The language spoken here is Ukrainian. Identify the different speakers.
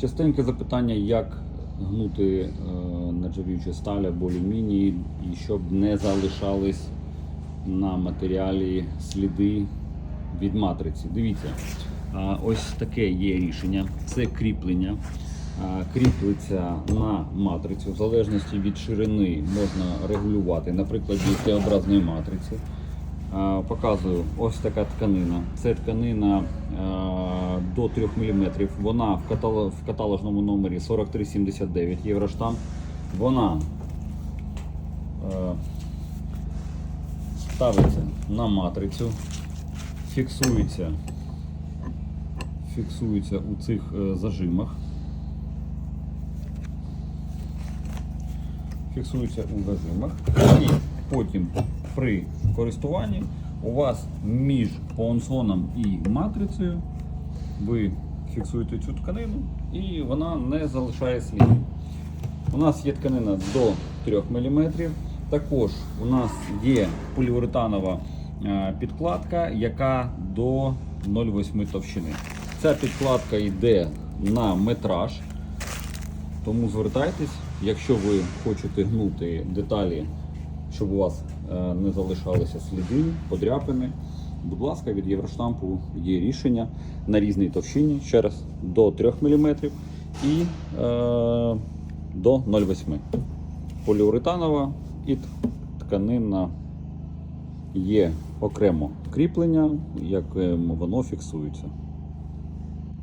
Speaker 1: Частеньке запитання, як гнути е, нержавіючі сталі або алюміній, і щоб не залишались на матеріалі сліди від матриці. Дивіться, ось таке є рішення. Це кріплення. Кріплиться на матрицю. В залежності від ширини можна регулювати, наприклад, Т-образної матриці. Показую ось така тканина. Це тканина до 3 мм. Вона в, катало- в каталожному номері 4379 Євроштамп. Вона е, ставиться на матрицю, фіксується, фіксується у цих е, зажимах. Фіксується у зажимах. І потім при користуванні у вас між понсоном і матрицею ви фіксуєте цю тканину і вона не залишає слідів. У нас є тканина до 3 мм. Також у нас є поліуретанова е, підкладка, яка до 0,8 товщини. Ця підкладка йде на метраж, тому звертайтесь, якщо ви хочете гнути деталі, щоб у вас е, не залишалися сліди, подряпини. Будь ласка, від Євроштампу є рішення на різній товщині, ще раз до 3 мм і е, до 0,8. Поліуретанова і тканина є окремо кріплення, як воно фіксується.